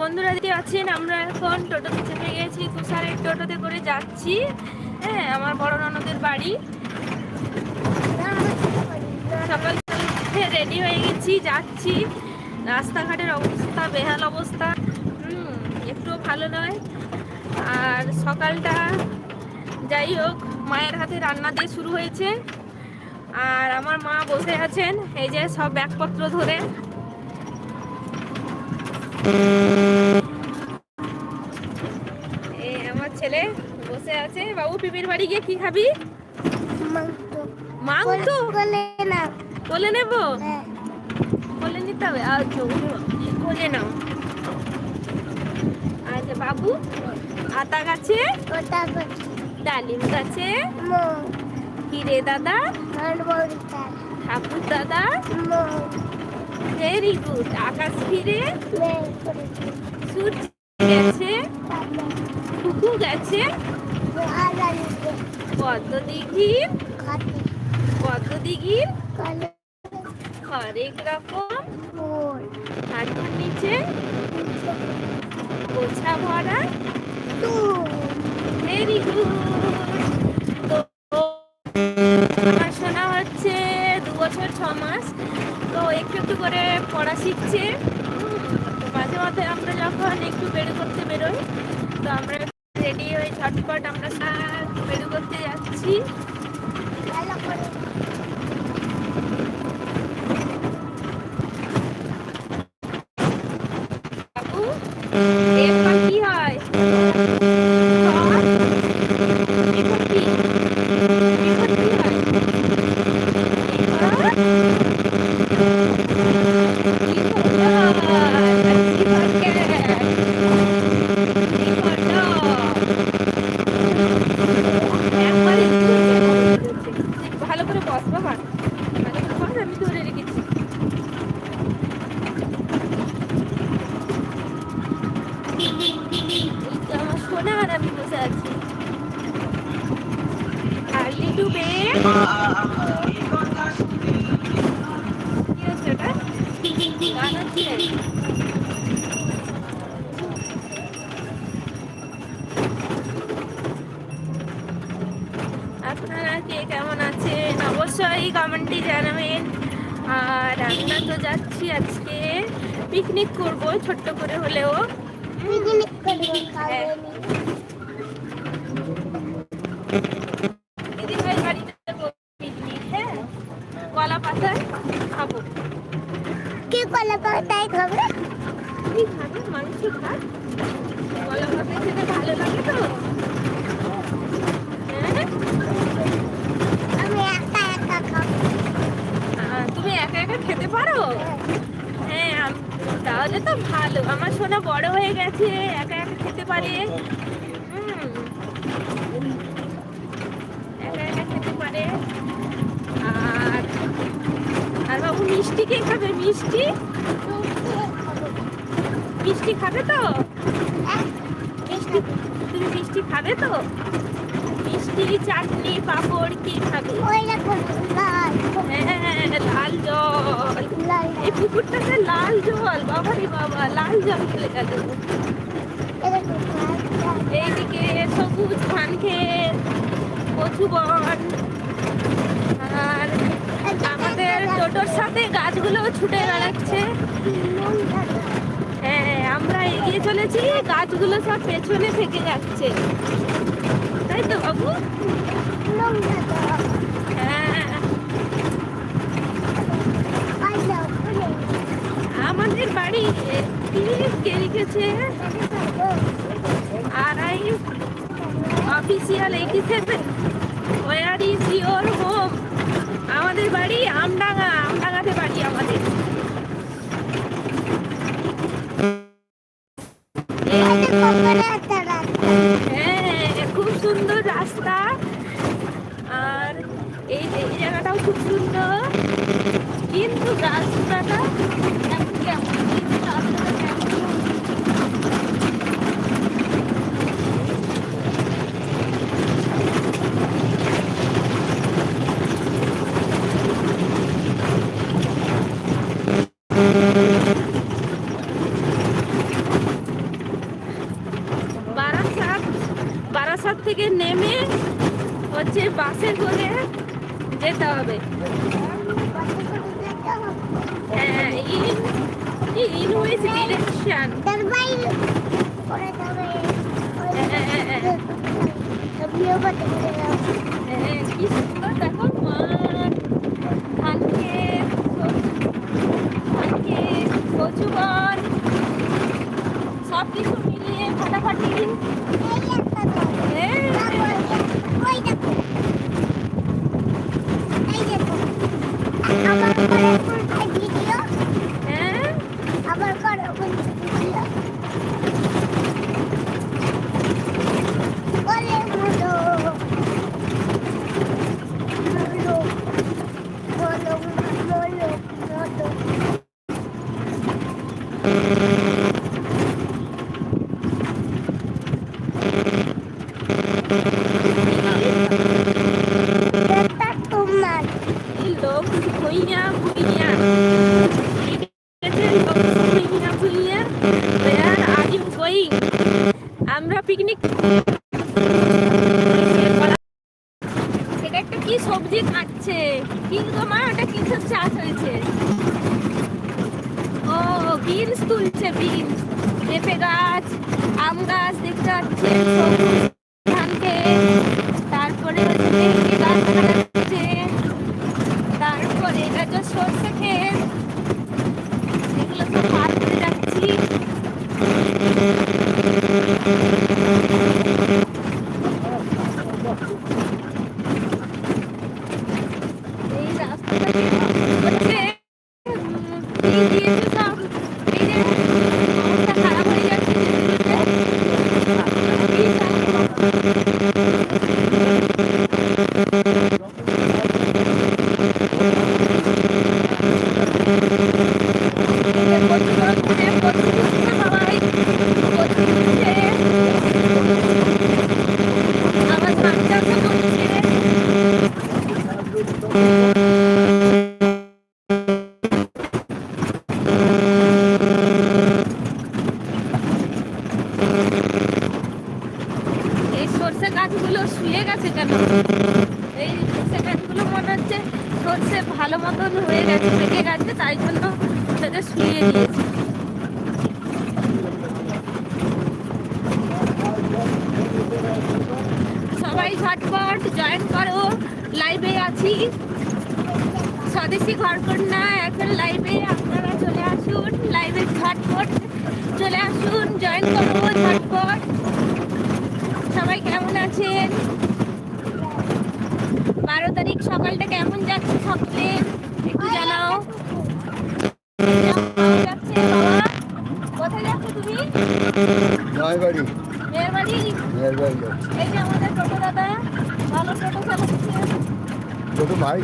বন্ধুরা দিদি আছেন আমরা এখন টোটোতে চেপে গেছি। তুষারের টোটোতে করে যাচ্ছি। হ্যাঁ আমার বড় ননদের বাড়ি। সকাল রেডি হয়ে গেছি, যাচ্ছি। রাস্তাঘাটের অবস্থা, বেহাল অবস্থা। হুম একটুও ভালো নয়। আর সকালটা যাই হোক, মায়ের হাতে রান্না দিয়ে শুরু হয়েছে। আর আমার মা বসে আছেন, এই যে সব ব্যাগপত্র ধরে। এই আমার ছেলে বসে আছে। বাবু পিপির বাড়ি গিয়ে কি খাবি? মাংস। কোলে নেব? কোলে নিতে হবে? আচ্ছা কোলে নাও। আচ্ছা বাবু আতা গাছে? ডালিম গাছে? হিরে দাদা? ঠাকুর দাদা? ভেরি গুড আকাশ ফিরে সূর্য গেছে কুকু গেছে। পদ্ম দিঘির পদ্ম দিঘির হরেক রকম। হাঁটুর নিচে গোছা ভরা। ভেরি গুড ছ মাস। তো একটু একটু করে পড়া শিখছে। মাঝে মাঝে আমরা যখন একটু বেড়ে করতে বেরোই, তো আমরা রেডি হয়ে ঝটপট আমরা বেড়ে করতে যাচ্ছি। কি হয় খড়? এরপর কি? এরপর কি হয়? এরপর? কি হলো? Let's see what can. কি হলো? একবারে তুই ভালো করে বস বাবা ভালো করে আমি ধরে রেখেছি। আমার সোনা আর আমি বসে আছি। আর লিটু বে। কি হচ্ছে ওটা? গান হচ্ছে আপনারা কে কেমন আছেন অবশ্যই কমেন্টে জানাবেন আর আমরা তো যাচ্ছি আজকে পিকনিক করব ছোট্ট করে হলেও। দিদিভাই বাড়িতে করব পিকনিক হ্যাঁ কলা পাতায় খাব কে কলা পাতায় খাবে কি খাবে মাংস খাক কলা পাতায় খেতে ভালো লাগে তো হ্যাঁ আমি একা একা খাব আহ, তুমি একা একা খেতে পারো? হ্যাঁ তাহলে তো ভালো। আমার সোনা বড় হয়ে গেছে একা একা খেতে পারে। একা একা খেতে পারে। আর আর বাবু মিষ্টি কে খাবে? মিষ্টি? মিষ্টি খাবে তো? মিষ্টি তুমি মিষ্টি খাবে তো? মিষ্টি চাটনি পাঁপড় কি খাবে? হ্যাঁ লাল জল। এই পুকুরটাতে লাল জল বাবা রে বাবা, লাল জল লাল লাল এইদিকে সবুজ ধান ক্ষেত, কচু বন, আর আমাদের টোটোর সাথে গাছগুলো ছুটে বেড়াচ্ছে। হ্যাঁ আমরা এগিয়ে চলেছি, গাছগুলো সব পেছনে থেকে যাচ্ছে। তাই তো বাবু? হ্যাঁ আই দাও ফুলে আমাদের বাড়ি কে লিখেছে? আড়াই official eighty seven where is your home আমাদের বাড়ি আমডাঙ্গা, আমডাঙ্গাতে বাড়ি আমাদের। হ্যাঁ খুব সুন্দর রাস্তা। আর এই জায়গাটাও খুব সুন্দর। কিন্তু গাছপালা বারাসাত থেকে নেমে হচ্ছে বাসে করে যেতে হবে। কি সুন্দর দেখো। মাঠ ধান ক্ষেত ধান ক্ষেত কচু সব কিছু মিলিয়ে ফাটাফাটি আমার করে কোনটা ভিডিও হ্যাঁ আমার করে কোনটা ভিডিও বলে মতো বলো বলো বলো মতো এটা তোমার এই লোক ভুইয়া ভুইয়া ভুইয়া ভুইয়া where are you going আমরা পিকনিক এটা একটা কি সবজি কাটছে কি গো মা ওটা কিসের চাষ হয়েছে? ও, বিনস তুলছে, বিনস। পেঁপে গাছ, আম গাছ দেখতে পাচ্ছে এই সর্ষে হচ্ছে ভালো মতন হয়ে গেছে তাই জন্য সেটা শুয়ে দিয়েছে সবাই ঝটপট জয়েন করো লাইভে আছি। স্বদেশি ঘরকন্যা, এখন লাইভে আপনারা চলে আসুন লাইভে ঝটপট চলে আসুন জয়েন করো, ঝটপট। সবাই কেমন আছেন? বারো তারিখ সকালটা কেমন যাচ্ছে সকলে একটু জানাও। কোথায় যাচ্ছ তুমি? এই যে আমাদের টোটো দাদা ভালো টোটো চালাচ্ছে। ছোট ভাই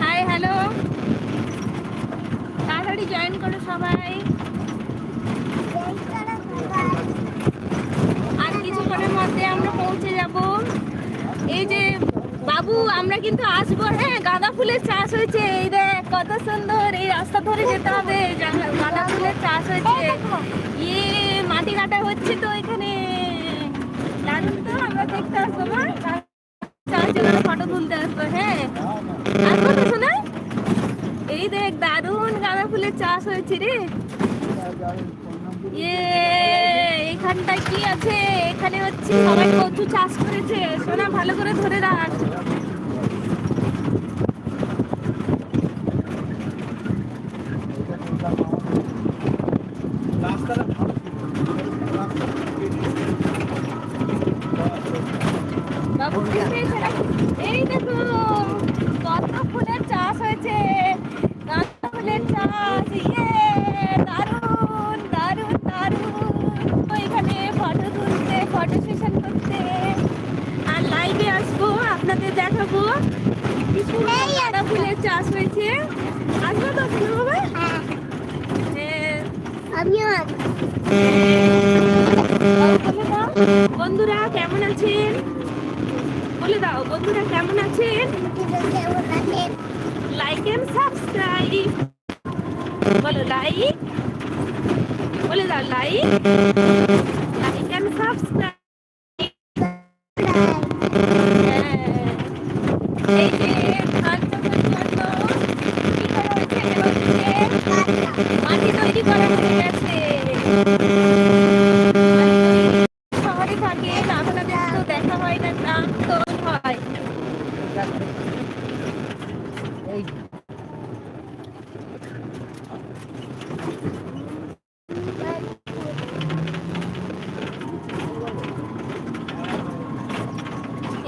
হাই হ্যালো তাড়াতাড়ি জয়েন করো সবাই। কিছুক্ষণের মধ্যে আমরা পৌঁছে যাব। এই যে বাবু, আমরা কিন্তু আসব। হ্যাঁ গাঁদা ফুলের চাষ হয়েছে। এই দেখ কত সুন্দর এই রাস্তা ধরে যেতে হবে। গাঁদা ফুলের চাষ হয়েছে। ইয়ে মাটি কাটা হচ্ছে তো এখানে। দারুণ তো, আমরা দেখতে আসব, মা। ফটো তুলতে আসব হ্যাঁ। এই দেখ, দারুণ গাঁদা ফুলের চাষ হয়েছে রে। ইয়ে এখানটায় কি আছে? এখানে হচ্ছে সবাই কচু চাষ করেছে। সোনা ভালো করে ধরে রাখ বাবু দেখবে সেটা? এই দেখো কত ফুলের চাষ হয়েছে গাঁদা ফুলের চাষ ইয়ে দারুণ দারুণ দারুণ তো এখানে ফটো তুলতে ফটো সেশন করতে আর লাইভে আসব আপনাদের দেখাবো। কি সুন্দর গাঁদা ফুলের চাষ হয়েছে। আসব তো বাবা হ্যাঁ। আমিও বন্ধুরা কেমন আছেন? বলে দাও বন্ধুরা কেমন আছেন? লাইক এন্ড সাবস্ক্রাইব বলো লাইক বলে দাও লাইক লাইক অ্যান্ড সাবস্ক্রাইব এই যে ধান চাষের জন্য কি করা হচ্ছে এবার হচ্ছে মাটি তৈরি করা হয়ে গেছে শহরে থাকে আপনাদের তো দেখা হয় না গ্রাম তো হয়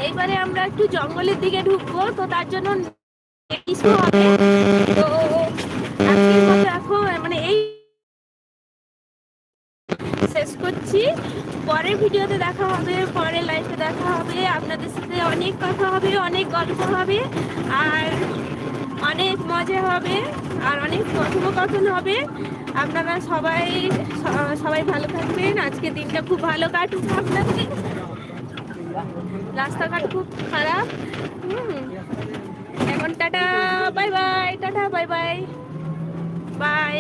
এইবারে আমরা একটু জঙ্গলের দিকে ঢুকবো, তো তার জন্য কিছু হবে তো মানে এই শেষ করছি। পরের ভিডিওতে দেখা হবে, পরের লাইফে দেখা হবে। আপনাদের সাথে অনেক কথা হবে, অনেক গল্প হবে, আর অনেক মজা হবে, আর অনেক কথোপকথন হবে। আপনারা সবাই সবাই ভালো থাকবেন। আজকে দিনটা খুব ভালো কাটুক আপনাদের। রাস্তাঘাট খুব খারাপ। এখন tata bye bye tata bye bye. Bye.